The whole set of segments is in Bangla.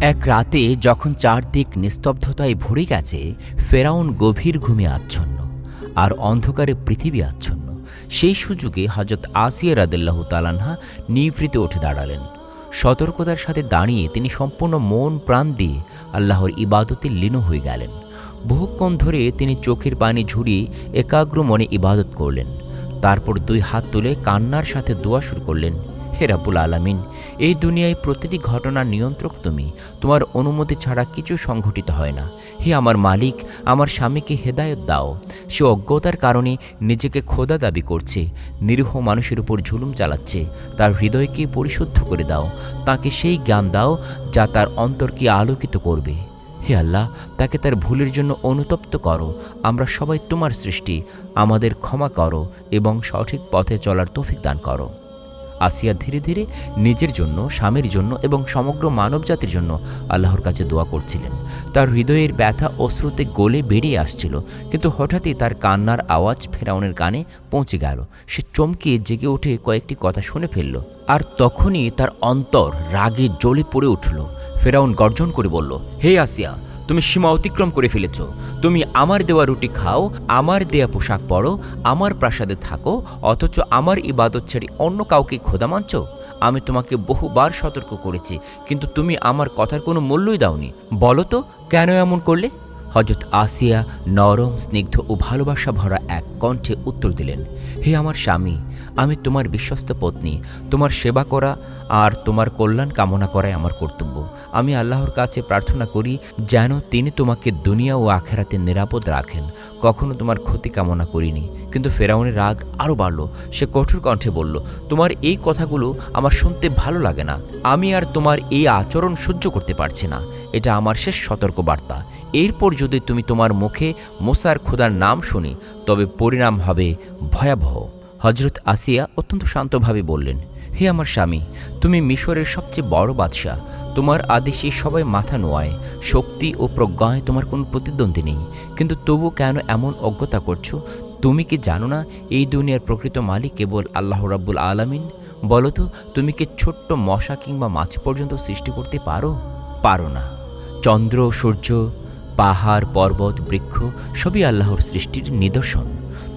এক রাতে যখন চারদিক নিস্তব্ধতায় ভরে গেছে, ফেরাউন গভীর ঘুমে আচ্ছন্ন আর অন্ধকারে পৃথিবী আচ্ছন্ন। সেই সুযোগে হজরত আসিয়া রাদিল্লাহ তালানহা নিভৃতে উঠে দাঁড়ালেন। সতর্কতার সাথে দাঁড়িয়ে তিনি সম্পূর্ণ মন প্রাণ দিয়ে আল্লাহর ইবাদতে লীন হয়ে গেলেন। বহুক্ষণ ধরে তিনি চোখের পানি ঝুরিয়ে একাগ্র মনে ইবাদত করলেন। তারপর দুই হাত তুলে কান্নার সাথে দোয়া শুরু করলেন। হে রাব্বুল আলামিন, এই দুনিয়ায় প্রতিটি ঘটনার নিয়ন্ত্রক তুমি। তোমার অনুমতি ছাড়া কিছু সংঘটিত হয় না। হে আমার মালিক, আমার স্বামীকে হেদায়ত দাও। সে অজ্ঞতার কারণে নিজেকে খোদা দাবি করছে, নিরীহ মানুষের উপর ঝুলুম চালাচ্ছে। তার হৃদয়কে পরিশুদ্ধ করে দাও। তাকে সেই জ্ঞান দাও যা তার অন্তরকে আলোকিত করবে। হে আল্লাহ, তাকে তার ভুলের জন্য অনুতপ্ত করো। আমরা সবাই তোমার সৃষ্টি। আমাদের ক্ষমা করো এবং সঠিক পথে চলার তৌফিক দান করো। আসিয়া ধীরে ধীরে নিজের জন্য, স্বামীর জন্য এবং সমগ্র মানবজাতির জন্য আল্লাহর কাছে দোয়া করছিলেন। তার হৃদয়ের ব্যথা অশ্রুতে গলে বেরিয়ে আসছিল, কিন্তু হঠাৎই তার কান্নার আওয়াজ ফেরাউনের কানে পৌঁছে গেল। সে চমকে জেগে উঠে কয়েকটি কথা শুনে ফেলল। আর তখনই তার অন্তর রাগে জ্বলে পড়ে উঠল। ফেরাউন গর্জন করে বলল, হে আসিয়া তুমি সীমা অতিক্রম করে ফেলেছ। তুমি আমার দেওয়া রুটি খাও, আমার দেয়া পোশাক পরো, আমার প্রাসাদে থাকো, অথচ আমার ইবাদত ছেড়ে অন্য কাউকে খোদা মানছ? আমি তোমাকে বহুবার সতর্ক করেছি, কিন্তু তুমি আমার কথার কোনো মূল্যই দাওনি। বলো তো, কেন এমন করলে? হজরত আসিয়া নরম, স্নিগ্ধ ও ভালোবাসা ভরা এক কণ্ঠে উত্তর দিলেন, হে আমার স্বামী আমি তোমার বিশ্বস্ত পত্নী, তোমার সেবা করা আর তোমার কল্যাণ কামনা করাই আমার কর্তব্য। আমি আল্লাহর কাছে প্রার্থনা করি যেন তিনি তোমাকে দুনিয়া ও আখেরাতে নিরাপদ রাখেন। কখনো তোমার ক্ষতি কামনা করিনি। কিন্তু ফেরাউনের রাগ আরও বাড়ল। সে কঠোর কণ্ঠে বলল, তোমার এই কথাগুলো আমার শুনতে ভালো লাগে না। আমি আর তোমার এই আচরণ সহ্য করতে পারছি না। এটা আমার শেষ সতর্ক বার্তা এরপর যদি তুমি তোমার মুখে মোসার খোদার নাম শুনি, তবে পরিণাম হবে ভয়াবহ। হজরত আসিয়া অত্যন্ত শান্তভাবে বললেন, হে আমার স্বামী, তুমি মিশরের সবচেয়ে বড় বাদশাহ। তোমার আদেশে সবাই মাথা নোয়ায়, শক্তি ও প্রজ্ঞায় তোমার কোনো প্রতিদ্বন্দ্বী নেই। কিন্তু তবু কেন এমন অজ্ঞতা করছ? তুমি কি জানো না, এই দুনিয়ার প্রকৃত মালিক কেবল আল্লাহ রাব্বুল আলামিন? বলো তো, তুমি কি ছোট্ট মশা কিংবা মাছ পর্যন্ত সৃষ্টি করতে পারো? পারো না। চন্দ্র, সূর্য, পাহাড়, পর্বত, বৃক্ষ, সবই আল্লাহর সৃষ্টির নিদর্শন।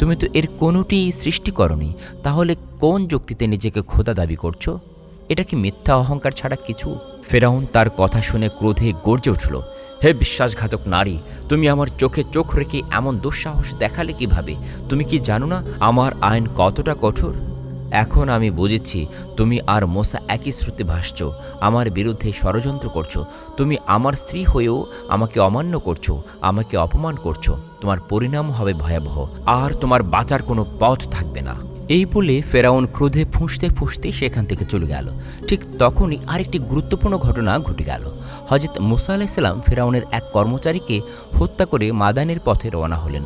তুমি তো এর কোনোটি সৃষ্টি করনি, তাহলে কোন যুক্তিতে নিজেকে খোদা দাবি করছ? এটা কি মিথ্যা অহংকার ছাড়া কিছু? ফেরাউন তার কথা শুনে ক্রোধে গর্জে উঠল, হে বিশ্বাসঘাতক নারী, তুমি আমার চোখে চোখ রেখে এমন দুঃসাহস দেখালে কীভাবে? তুমি কি জানো না আমার আইন কতটা কঠোর? এখন আমি বুঝেছি তুমি আর মোসা একই শ্রুতি ভাসছ, আমার বিরুদ্ধে ষড়যন্ত্র করছ, তুমি আমার স্ত্রী হয়েও আমাকে অমান্য করছ, আমাকে অপমান করছ, তোমার পরিণাম হবে ভয়াবহ, আর তোমার বাঁচার কোনো পথ থাকবে না। এই বলে ফেরাউন ক্রোধে ফুঁসতে ফুঁসতে সেখান থেকে চলে গেল। ঠিক তখনই আরেকটি গুরুত্বপূর্ণ ঘটনা ঘটে গেল। হজরত মুসা আলাইসাল্লাম ফেরাউনের এক কর্মচারীকে হত্যা করে মাদানের পথে রওনা হলেন।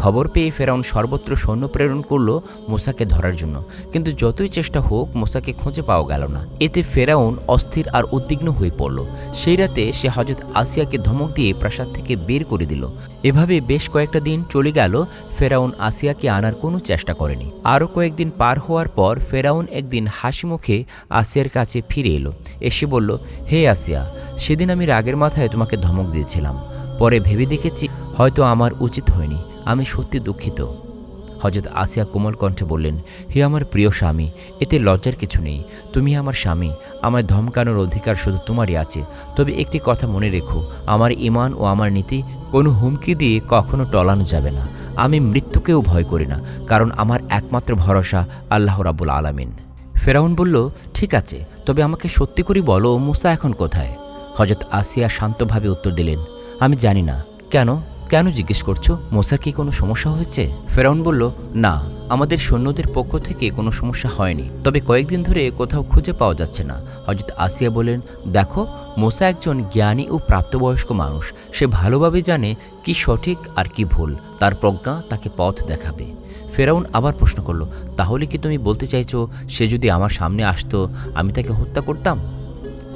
খবর পেয়ে ফেরাউন সর্বত্র সৈন্য প্রেরণ করল মোসাকে ধরার জন্য। কিন্তু যতই চেষ্টা হোক, মোসাকে খুঁজে পাওয়া গেল না। এতে ফেরাউন অস্থির আর উদ্বিগ্ন হয়ে পড়ল। সেই রাতে সে হজরত আসিয়াকে ধমক দিয়ে প্রাসাদ থেকে বের করে দিল। এভাবে বেশ কয়েকটা দিন চলে গেল, ফেরাউন আসিয়াকে আনার কোনো চেষ্টা করেনি। আরও কয়েকদিন পার হওয়ার পর ফেরাউন একদিন হাসি মুখে আসিয়ার কাছে ফিরে এলো। এসে বলল, হে আসিয়া, সেদিন আমি রাগের মাথায় তোমাকে ধমক দিয়েছিলাম। পরে ভেবে দেখেছি হয়তো আমার উচিত হয়নি। আমি সত্যি দুঃখিত। হজরত আসিয়া কোমল কণ্ঠে বললেন, হে আমার প্রিয় স্বামী, এতে লজ্জার কিছু নেই। তুমি আমার স্বামী আমার ধমকানোর অধিকার শুধু তোমারই আছে। তবে একটি কথা মনে রেখো, আমার ইমান ও আমার নীতি কোনো হুমকি দিয়ে কখনো টলানো যাবে না। আমি মৃত্যুকেও ভয় করি না, কারণ আমার একমাত্র ভরসা আল্লাহ রাবুল আলামিন। ফেরাউন বলল, ঠিক আছে, তবে আমাকে সত্যি করে বলো, মুসা এখন কোথায়? হজরত আসিয়া শান্তভাবে উত্তর দিলেন, আমি জানি না। কেন? কেন জিজ্ঞেস করছ? মোসার কি কোনো সমস্যা হয়েছে? ফেরাউন বলল, না, আমাদের সৈন্যদের পক্ষ থেকে কোনো সমস্যা হয়নি। তবে কয়েকদিন ধরে কোথাও খুঁজে পাওয়া যাচ্ছে না। হজরত আসিয়া বলেন দেখো, মোসা একজন জ্ঞানী ও প্রাপ্তবয়স্ক মানুষ। সে ভালোভাবে জানে কি সঠিক আর কি ভুল। তার প্রজ্ঞা তাকে পথ দেখাবে। ফেরাউন আবার প্রশ্ন করল, তাহলে কি তুমি বলতে চাইছো, সে যদি আমার সামনে আসতো, আমি তাকে হত্যা করতাম?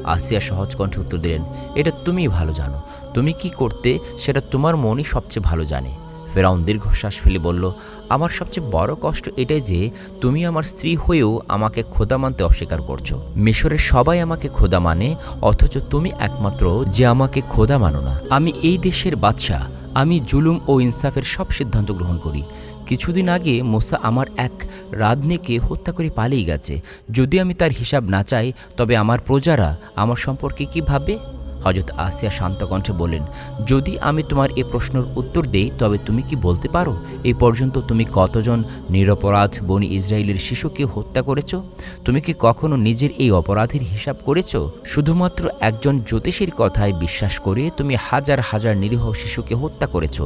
আসিয়া সহজ কণ্ঠে উত্তর দিলেন, এটা তুমিই ভালো জানো। তুমি কি করতে সেটা তোমার মনই সবচেয়ে ভালো জানে। ফেরাউন দীর্ঘশ্বাস ফেলে বলল, আমার সবচেয়ে বড় কষ্ট এটাই যে তুমি আমার স্ত্রী হয়েও আমাকে খোদা মানতে অস্বীকার করছ। মিশরের সবাই আমাকে খোদা মানে অথচ তুমি একমাত্র যে আমাকে খোদা মানো না। আমি এই দেশের বাদশাহ, আমি জুলুম ও ইনসাফের সব সিদ্ধান্ত গ্রহণ করি। কিছুদিন আগে মোসা আমার এক রাধনিকে হত্যা করে পালিয়ে গেছে। যদি আমি তার হিসাব না চাই, তবে আমার প্রজারা আমার সম্পর্কে কি ভাববে? হজরত আসিয়া শান্ত কণ্ঠে বলেন যদি আমি তোমার এ প্রশ্নের উত্তর দেই, তবে তুমি কি বলতে পারো? এই পর্যন্ত তুমি কতজন নিরপরাধ বনি ইসরায়েলের শিশুকে হত্যা করেছ? তুমি কি কখনো নিজের এই অপরাধের হিসাব করেছ? শুধুমাত্র একজন জ্যোতিষীর কথায় বিশ্বাস করে তুমি হাজার হাজার নিরীহ শিশুকে হত্যা করেছ।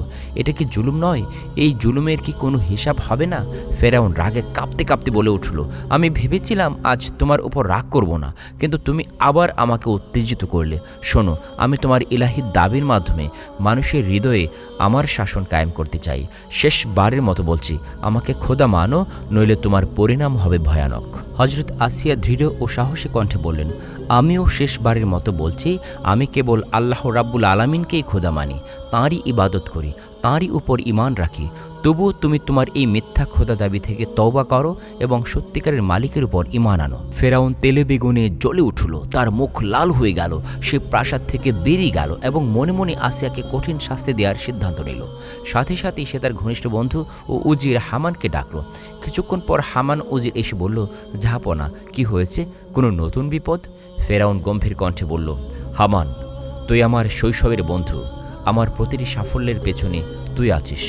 এটা কি জুলুম নয়? এই জুলুমের কি কোনো হিসাব হবে না? ফেরাউন রাগে কাঁপতে কাঁপতে বলে উঠল, আমি ভেবেছিলাম আজ তোমার উপর রাগ করব না, কিন্তু তুমি আবার আমাকে উত্তেজিত করলে। শোনো আমি তোমার ইলাহি দাবির মাধ্যমে মানুষের হৃদয়ে আমার শাসন কায়েম করতে চাই। শেষবারের মতো বলছি, আমাকে খোদা মানো, নইলে তোমার পরিণাম হবে ভয়ানক। হজরত আসিয়া দৃঢ় ও সাহসী কণ্ঠে বললেন, আমিও শেষবারের মতো বলছি, আমি কেবল আল্লাহ রাব্বুল আলামিনকেই খোদা মানি, তাঁরই ইবাদত করি, তাঁরই উপর ইমান রাখি। তবুও তুমি তোমার এই মিথ্যা খোদা দাবি থেকে তওবা করো এবং সত্যিকারের মালিকের উপর ইমান আনো। ফেরাউন তেলে বেগুনে জ্বলে উঠল, তার মুখ লাল হয়ে গেল, সে প্রাসাদ থেকে বেরিয়ে গেল এবং মনে মনে আসিয়াকে কঠিন শাস্তি দেওয়ার সিদ্ধান্ত নিল। সাথে সাথেই সে তার ঘনিষ্ঠ বন্ধু ও উজির হামানকে ডাকলো। কিছুক্ষণ পর হামান উজির এসে বলল জাহাপনা কি হয়েছে? কোনো নতুন বিপদ? ফেরাউন গম্ভীর কণ্ঠে বলল, হামান, তুই আমার শৈশবের বন্ধু। আমার প্রতিটি সাফল্যের পেছনে তুই আছিস।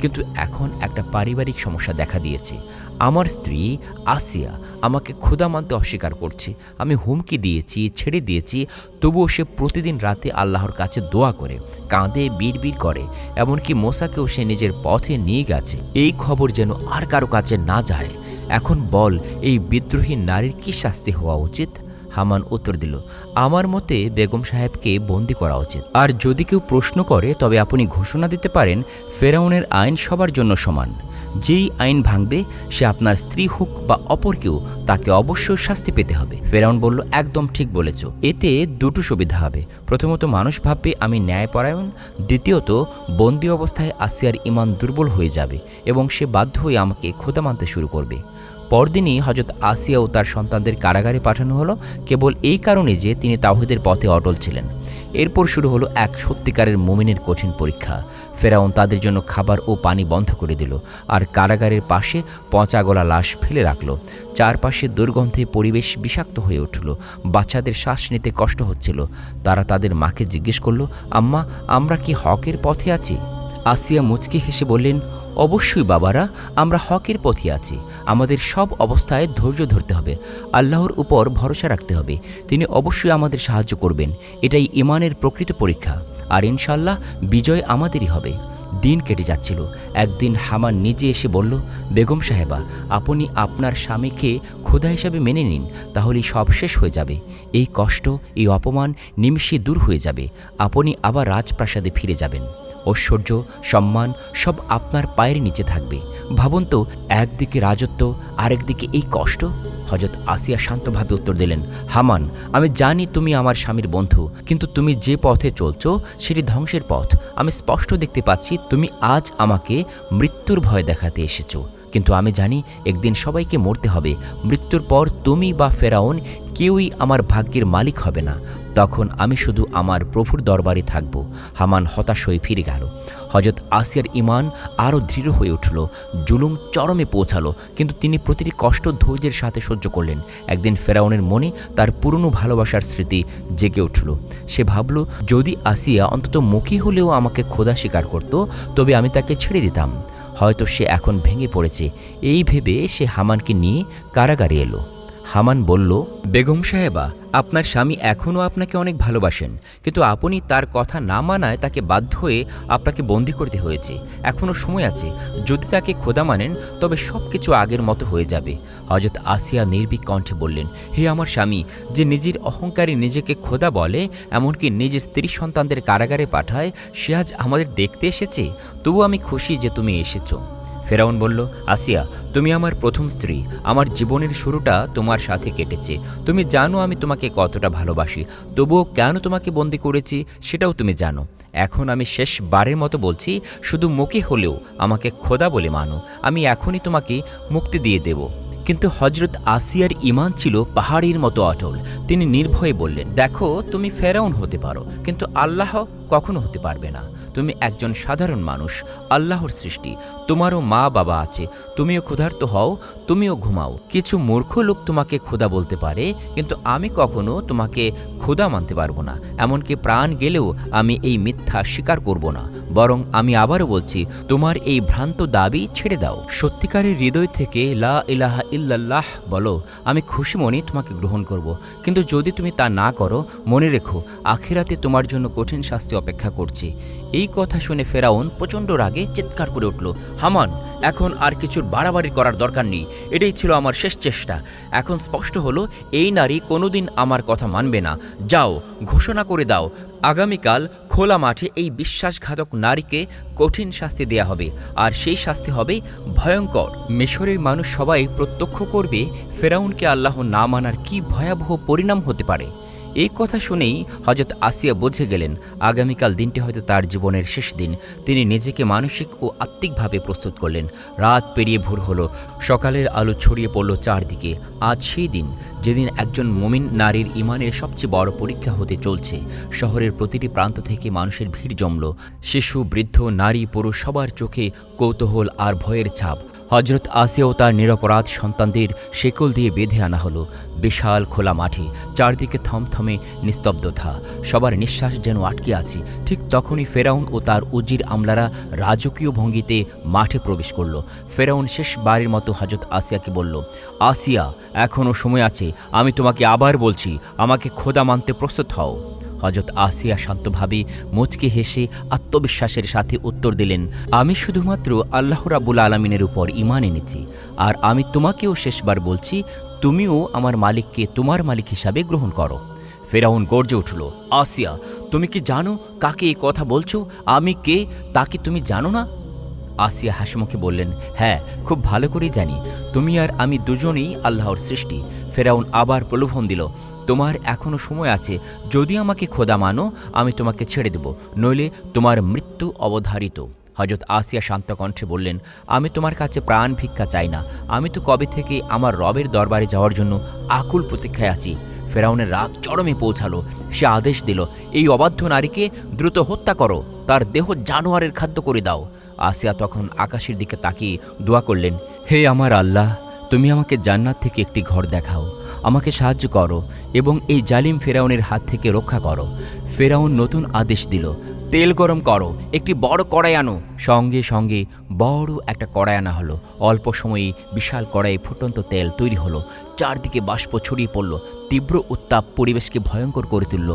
কিন্তু এখন একটা পারিবারিক সমস্যা দেখা দিয়েছে। আমার স্ত্রী আসিয়া আমাকে ক্ষুধা মানতে অস্বীকার করছে। আমি হুমকি দিয়েছি, ছেড়ে দিয়েছি, তবুও সে প্রতিদিন রাতে আল্লাহর কাছে দোয়া করে, কাঁদে, বিড়বিড় করে, এমনকি মোসাকেও সে নিজের পথে নিয়ে গেছে। এই খবর যেন আর কারও কাছে না যায়। এখন বল, এই বিদ্রোহী নারীর কি শাস্তি হওয়া উচিত? হামান উত্তর দিল, আমার মতে বেগম সাহেবকে বন্দি করা উচিত। আর যদি কেউ প্রশ্ন করে, তবে আপনি ঘোষণা দিতে পারেন, ফেরাউনের আইন সবার জন্য সমান। যেই আইন ভাঙবে, সে আপনার স্ত্রী হোক বা অপর কেউ, তাকে অবশ্যই শাস্তি পেতে হবে। ফেরাউন বলল, একদম ঠিক বলেছ। এতে দুটো সুবিধা হবে। প্রথমত, মানুষ ভাববে, আমি ন্যায়পরায়ণ। দ্বিতীয়ত, বন্দি অবস্থায় আসিয়ার ইমান দুর্বল হয়ে যাবে এবং সে বাধ্য হয়ে আমাকে খোদা মানতে শুরু করবে। পরদিনই হজরত আসিয়া ও তার সন্তানদের কারাগারে পাঠানো হলো। কেবল এই কারণে যে তিনি তাওহিদের পথে অটল ছিলেন। এরপর শুরু হলো এক সত্যিকারের মুমিনের কঠিন পরীক্ষা। ফেরাউন তাদের জন্য খাবার ও পানি বন্ধ করে দিল আর কারাগারের পাশে পচা গলা লাশ ফেলে রাখল। চারপাশে দুর্গন্ধে পরিবেশ বিষাক্ত হয়ে উঠল। বাচ্চাদের শ্বাস নিতে কষ্ট হচ্ছিল। তারা তাদের মাকে জিজ্ঞেস করল, আম্মা, আমরা কি হকের পথে আছি? আসিয়া মুচকি হেসে বললেন অবশ্যই বাবারা, আমরা হকের পথে আছি। আমাদের সব অবস্থায় ধৈর্য ধরতে হবে। আল্লাহর উপর ভরসা রাখতে হবে। তিনি অবশ্যই আমাদের সাহায্য করবেন। এটাই ইমানের প্রকৃত পরীক্ষা। আর ইনশাল্লাহ বিজয় আমাদেরই হবে। দিন কেটে যাচ্ছিল। একদিন হামান নিজে এসে বলল, বেগম সাহেবা, আপনি আপনার স্বামীকে ক্ষুধা হিসাবে মেনে নিন, তাহলেই সব শেষ হয়ে যাবে। এই কষ্ট, এই অপমান নিমিষে দূর হয়ে যাবে। আপনি আবার রাজপ্রাসাদে ফিরে যাবেন। ঐশ্বর্য, সম্মান সব আপনার পায়ের নিচে থাকবে। ভাবুন তো, একদিকে রাজত্ব, আরেকদিকে এই কষ্ট। হজরত আসিয়া শান্তভাবে উত্তর দিলেন, হামান, আমি জানি তুমি আমার স্বামীর বন্ধু, কিন্তু তুমি যে পথে চলছ সেটি ধ্বংসের পথ। আমি স্পষ্ট দেখতে পাচ্ছি তুমি আজ আমাকে মৃত্যুর ভয় দেখাতে এসেছ। কিন্তু আমি জানি একদিন সবাইকে মরতে হবে। মৃত্যুর পর তুমি বা ফেরাউন কেউই আমার ভাগ্যের মালিক হবে না। তখন আমি শুধু আমার প্রভুর দরবারে থাকব। হামান হতাশ হয়ে ফিরে গেল। হজরত আসিয়ার ইমান আরও দৃঢ় হয়ে উঠল। জুলুম চরমে পৌঁছালো, কিন্তু তিনি প্রতিটি কষ্ট ধৈর্যের সাথে সহ্য করলেন। একদিন ফেরাউনের মনে তার পুরনো ভালোবাসার স্মৃতি জেগে উঠল। সে ভাবল, যদি আসিয়া অন্তত মুখী হলেও আমাকে খোদা স্বীকার করত, তবে আমি তাকে ছেড়ে দিতাম। হয়তো সে এখন ভেঙে পড়েছে। এই ভেবে সে হামানকে নিয়ে কারাগারে এলো। হামান বলল, বেগম সাহেবা, আপনার স্বামী এখনও আপনাকে অনেক ভালোবাসেন, কিন্তু আপনি তার কথা না মানায় তাকে বাধ্য হয়ে আপনাকে বন্দি করতে হয়েছে। এখনও সময় আছে, যদি তাকে খোদা মানেন, তবে সব কিছু আগের মতো হয়ে যাবে। হজরত আসিয়া নির্ভীক কণ্ঠে বললেন, হে আমার স্বামী, যে নিজের অহংকারী নিজেকে খোদা বলে, এমনকি নিজের স্ত্রী সন্তানদের কারাগারে পাঠায়, সে আজ আমাদের দেখতে এসেছে। তবু আমি খুশি যে তুমি এসেছ। ফেরাউন বলল, আসিয়া, তুমি আমার প্রথম স্ত্রী। আমার জীবনের শুরুটা তোমার সাথে কেটেছে। তুমি জানো আমি তোমাকে কতটা ভালোবাসি। তবুও কেন তোমাকে বন্দি করেছি সেটাও তুমি জানো। এখন আমি শেষ বারের মতো বলছি, শুধু মুখে হলেও আমাকে খোদা বলে মানো। আমি এখনই তোমাকে মুক্তি দিয়ে দেব। কিন্তু হজরত আসিয়ার ইমান ছিল পাহাড়ের মতো অটল। তিনি নির্ভয়ে বললেন, দেখো, তুমি ফেরাউন হতে পারো, কিন্তু আল্লাহ কখনো হতে পারবে না। তুমি একজন সাধারণ মানুষ, আল্লাহর সৃষ্টি। তোমারও মা বাবা আছে। তুমিও ক্ষুধার্ত হও, তুমিও ঘুমাও। কিছু মূর্খ লোক তোমাকে ক্ষুধা বলতে পারে, কিন্তু আমি কখনো তোমাকে ক্ষুধা মানতে পারব না। এমনকি প্রাণ গেলেও আমি এই মিথ্যা স্বীকার করব না। বরং আমি আবারও বলছি, তোমার এই ভ্রান্ত দাবি ছেড়ে দাও। সত্যিকারের হৃদয় থেকে লা ইলাহা ইল্লাল্লাহ বলো, আমি খুশি মনে তোমাকে গ্রহণ করব। কিন্তু যদি তুমি তা না করো, মনে রেখো, আখিরাতে তোমার জন্য কঠিন শাস্তি অপেক্ষা করছে। এই কথা শুনে ফেরাউন প্রচণ্ড রাগে চিৎকার করে উঠল, হামান, এখন আর কিছুর বাড়াবাড়ি করার দরকার নেই, এটাই ছিল আমার শেষ চেষ্টা। এখন স্পষ্ট হলো, এই নারী কোনোদিন আমার কথা মানবে না। যাও, ঘোষণা করে দাও, আগামীকাল খোলা মাঠে এই বিশ্বাসঘাতক নারীকে কঠিন শাস্তি দেয়া হবে। আর সেই শাস্তি হবে ভয়ঙ্কর। মিশরের মানুষ সবাই প্রত্যক্ষ করবে ফেরাউনকে আল্লাহ না মানার কি ভয়াবহ পরিণাম হতে পারে। এই কথা শুনেই হজরত আসিয়া বুঝে গেলেন, আগামীকাল দিনটি হয়তো তার জীবনের শেষ দিন। তিনি নিজেকে মানসিক ও আত্মিকভাবে প্রস্তুত করলেন। রাত পেরিয়ে ভোর হলো, সকালের আলো ছড়িয়ে পড়ল চারদিকে। আজ সেই দিন যেদিন একজন মুমিন নারীর ইমানের সবচেয়ে বড় পরীক্ষা হতে চলছে। শহরের প্রতিটি প্রান্ত থেকে মানুষের ভিড় জমল। শিশু, বৃদ্ধ, নারী, পুরুষ সবার চোখে কৌতূহল আর ভয়ের ছাপ। হজরত আসিয়াও তার নিরপরাধ সন্তানদের শেকল দিয়ে বেঁধে আনা হলো। বিশাল খোলা মাঠে চারদিকে থমথমে নিস্তব্ধতা। সবার নিঃশ্বাস যেন আটকে আছে। ঠিক তখনই ফেরাউন ও তার উজির আমলারা রাজকীয় ভঙ্গিতে মাঠে প্রবেশ করল। ফেরাউন শেষবারের মতো হজরত আসিয়াকে বলল, আসিয়া এখনও সময় আছে। আমি তোমাকে আবার বলছি, আমাকে খোদা মানতে প্রস্তুত হও। হজরত আসিয়া শান্তভাবে মুচকে হেসে আত্মবিশ্বাসের সাথে উত্তর দিলেন, আমি শুধুমাত্র আল্লাহ রাবুল আলমিনের উপর ইমান এনেছি। আর আমি তোমাকেও শেষবার বলছি, তুমিও আমার মালিককে তোমার মালিক হিসাবে গ্রহণ করো। ফেরাউন গর্জে উঠল, আসিয়া, তুমি কি জানো কাকে এই কথা বলছো? আমি কে? তা কি তুমি জানো না? আসিয়া হাসিমুখে বললেন হ্যাঁ খুব ভালো করেই জানি। তুমি আর আমি দুজনেই আল্লাহর সৃষ্টি। ফেরাউন আবার প্রলোভন দিল তোমার এখনও সময় আছে। যদি আমাকে খোদা মানো, আমি তোমাকে ছেড়ে দেব। নইলে তোমার মৃত্যু অবধারিত। হজরত আসিয়া শান্ত কণ্ঠে বললেন, আমি তোমার কাছে প্রাণ ভিক্ষা চাই না। আমি তো কবে থেকে আমার রবের দরবারে যাওয়ার জন্য আকুল প্রতীক্ষায় আছি। ফেরাউনের রাগ চরমে পৌঁছালো। সে আদেশ দিল, এই অবাধ্য নারীকে দ্রুত হত্যা করো। তার দেহ জানোয়ারের খাদ্য করে দাও। আসিয়া তখন আকাশের দিকে তাকিয়ে দোয়া করলেন, হে আমার আল্লাহ, তুমি আমাকে জান্নাত থেকে একটি ঘর দেখাও। আমাকে সাহায্য করো এবং এই জালিম ফেরাউনের হাত থেকে রক্ষা করো। ফেরাউন নতুন আদেশ দিল, তেল গরম করো, একটি বড় কড়াই আনো। সঙ্গে সঙ্গে বড় একটা কড়াই আনা হলো। অল্প সময়ে বিশাল কড়াই ফুটন্ত তেল তৈরি হলো। চারদিকে বাষ্প ছড়িয়ে পড়ল, তীব্র উত্তাপ পরিবেশকে ভয়ঙ্কর করে তুলল।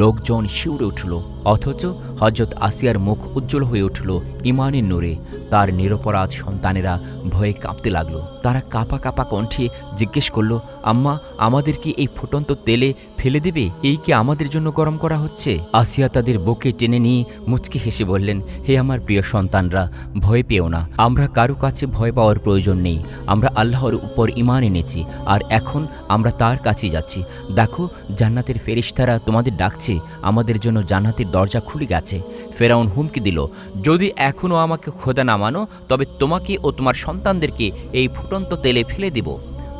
লোকজন শিউরে উঠল, অথচ হজরত আসিয়ার মুখ উজ্জ্বল হয়ে উঠল ইমানের নূরে। তার নিরপরাধ সন্তানেরা ভয়ে কাঁপতে লাগল। তারা কাপা কাপা কণ্ঠে জিজ্ঞেস করল, আম্মা, আমাদের কি এই ফুটন্ত তেলে ফেলে দেবে? এই কি আমাদের জন্য গরম করা হচ্ছে? আসিয়া তাদের বুকে টেনে নিয়ে মুচকে হেসে বললেন, হে আমার প্রিয় সন্তানরা ভয় পেও না। আমরা কারও কাছে ভয় পাওয়ার প্রয়োজন নেই। আমরা আল্লাহর উপর ইমান এনেছি। আর এখন আমরা তার কাছে যাচ্ছি। দেখো, জান্নাতের ফেরিস্তারা তোমাদের ডাকছে। আমাদের জন্য জান্নাতের দরজা খুলে গেছে। ফেরাউন হুমকি দিল, যদি এখনও আমাকে খোদা না মানো, তবে তোমাকে ও তোমার সন্তানদেরকে এই ফুটন্ত তেলে ফেলে দিব।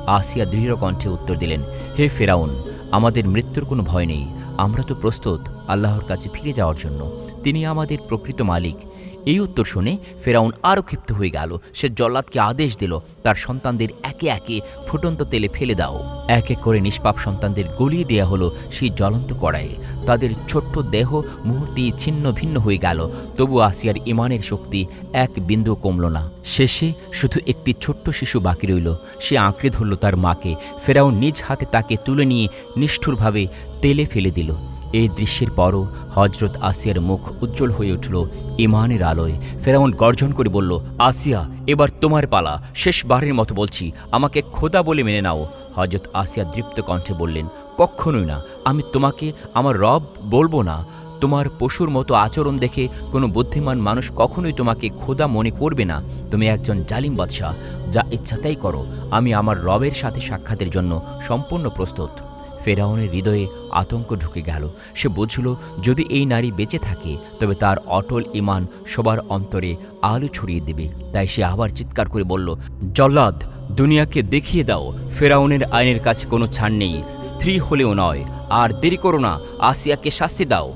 আসিয়া দৃঢ় কণ্ঠে উত্তর দিলেন, হে ফেরাউন, আমাদের মৃত্যুর কোনো ভয় নেই। আমরা তো প্রস্তুত আল্লাহর কাছে ফিরে যাওয়ার জন্য। তিনি আমাদের প্রকৃত মালিক। এই উত্তর শুনে ফেরাউন আরও ক্ষিপ্ত হয়ে গেল। সে জল্লাদকে আদেশ দিল, তার সন্তানদের একে একে ফুটন্ত তেলে ফেলে দাও। এক এক করে নিষ্পাপ সন্তানদের গলিয়ে দেয়া হলো সেই জ্বলন্ত কড়াইয়ে। তাদের ছোট্ট দেহ মুহূর্তেই ছিন্ন ভিন্ন হয়ে গেল, তবু আসিয়ার ইমানের শক্তি এক বিন্দু কমল না। শেষে শুধু একটি ছোট্ট শিশু বাকি রইল। সে আঁকড়ে ধরল তার মাকে। ফেরাউন নিজ হাতে তাকে তুলে নিয়ে নিষ্ঠুরভাবে তেলে ফেলে দিল। এই দৃশ্যের পরও হজরত আসিয়ার মুখ উজ্জ্বল হয়ে উঠল ইমানের আলোয়। ফেরাউন গর্জন করে বলল, আসিয়া, এবার তোমার পালা। শেষবারের মতো বলছি, আমাকে খোদা বলে মেনে নাও। হজরত আসিয়া দৃপ্ত কণ্ঠে বললেন কখনোই না, আমি তোমাকে, আমার রব বলব না। তোমার পশুর মতো আচরণ দেখে কোনো বুদ্ধিমান মানুষ কখনোই তোমাকে খোদা মনে করবে না। তুমি একজন জালিম বাদশাহ, যা ইচ্ছা তাই করো। আমি আমার রবের সাথে সাক্ষাতের জন্য সম্পূর্ণ প্রস্তুত। ফেরাউনের হৃদয়ে আতঙ্ক ঢুকে গেল। সে বুঝল, যদি এই নারী বেঁচে থাকে, তবে তার অটল ইমান সবার অন্তরে আলো ছড়িয়ে দেবে। তাই সে আবার চিৎকার করে বলল, জল্লাদ, দুনিয়াকে দেখিয়ে দাও। ফেরাউনের আইনের কাছে কোনো ছাড় নেই। স্ত্রী হলেও নয়। আর দেরি করো না, আসিয়াকে শাস্তি দাও।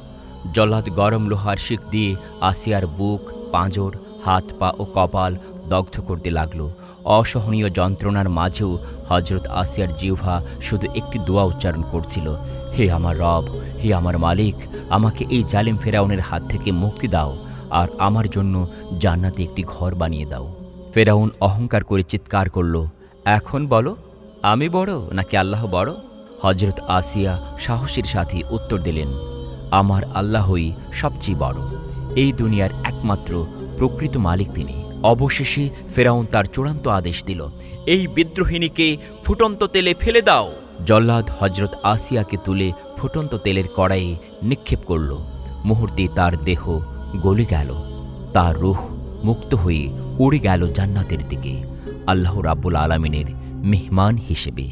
জল্লাদ গরম লোহার শিক দিয়ে আসিয়ার বুক, পাঁজর হাত পা ও কপাল দগ্ধ করতে লাগল। অসহনীয় যন্ত্রণার মাঝেও হজরত আসিয়ার জিহ্বা শুধু একটি দোয়া উচ্চারণ করছিল, হে আমার রব, হে আমার মালিক, আমাকে এই জালিম ফেরাউনের হাত থেকে মুক্তি দাও, আর আমার জন্য জান্নাতে একটি ঘর বানিয়ে দাও। ফেরাউন অহংকার করে চিৎকার করল, এখন বলো, আমি বড় নাকি আল্লাহ বড়? হজরত আসিয়া সাহসের সাথে উত্তর দিলেন, আমার আল্লাহই সবচেয়ে বড়। এই দুনিয়ার একমাত্র প্রকৃত মালিক তিনি। অবশেষে ফেরাউন তার চূড়ান্ত আদেশ দিল, এই বিদ্রোহিণীকে ফুটন্ত তেলে ফেলে দাও। জল্লাদ হজরত আসিয়াকে তুলে ফুটন্ত তেলের কড়াইয়ে নিক্ষেপ করল। মুহূর্তে তার দেহ গলে গেল, তার রুহ মুক্ত হয়ে উড়ে গেল জান্নাতের দিকে, আল্লাহ রাব্বুল আলমিনের মেহমান হিসেবে।